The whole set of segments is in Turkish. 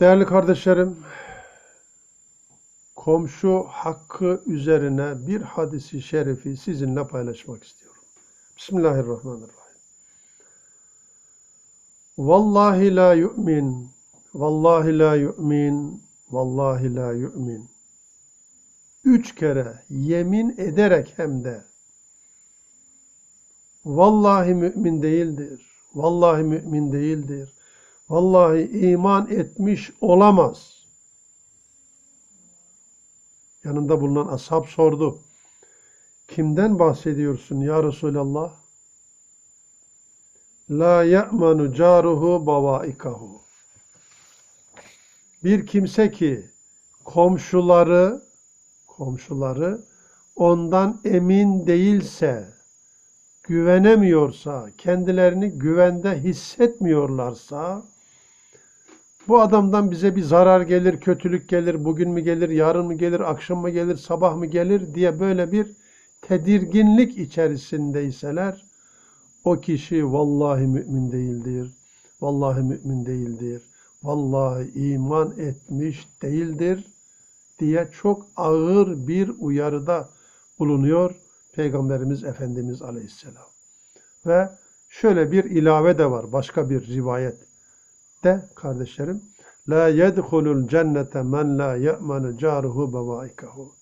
Değerli kardeşlerim, komşu hakkı üzerine bir hadisi şerifi sizinle paylaşmak istiyorum. Bismillahirrahmanirrahim. Vallahi la yu'min, vallahi la yu'min, vallahi la yu'min. Üç kere yemin ederek hem de vallahi mümin değildir, vallahi mümin değildir, vallahi iman etmiş olamaz. Yanında bulunan ashab sordu. Kimden bahsediyorsun ya Resulallah? La ya'manu caruhu bavaikahu. Bir kimse ki komşuları komşuları ondan emin değilse, güvenemiyorsa, kendilerini güvende hissetmiyorlarsa, bu adamdan bize bir zarar gelir, kötülük gelir, bugün mü gelir, yarın mı gelir, akşam mı gelir, sabah mı gelir diye böyle bir tedirginlik içerisindeyseler, o kişi vallahi mümin değildir, vallahi mümin değildir, vallahi iman etmiş değildir diye çok ağır bir uyarıda bulunuyor Peygamberimiz Efendimiz Aleyhisselam. Ve şöyle bir ilave de var başka bir rivayet de kardeşlerim. La yedhulul cennete men la ye'menu caruhu bevaikahu.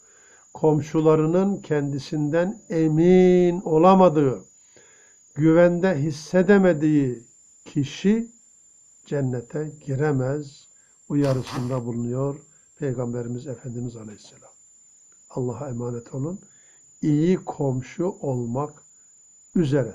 Komşularının kendisinden emin olamadığı, güvende hissedemediği kişi cennete giremez uyarısında bulunuyor Peygamberimiz Efendimiz Aleyhisselam. Allah'a emanet olun. İyi komşu olmak üzere.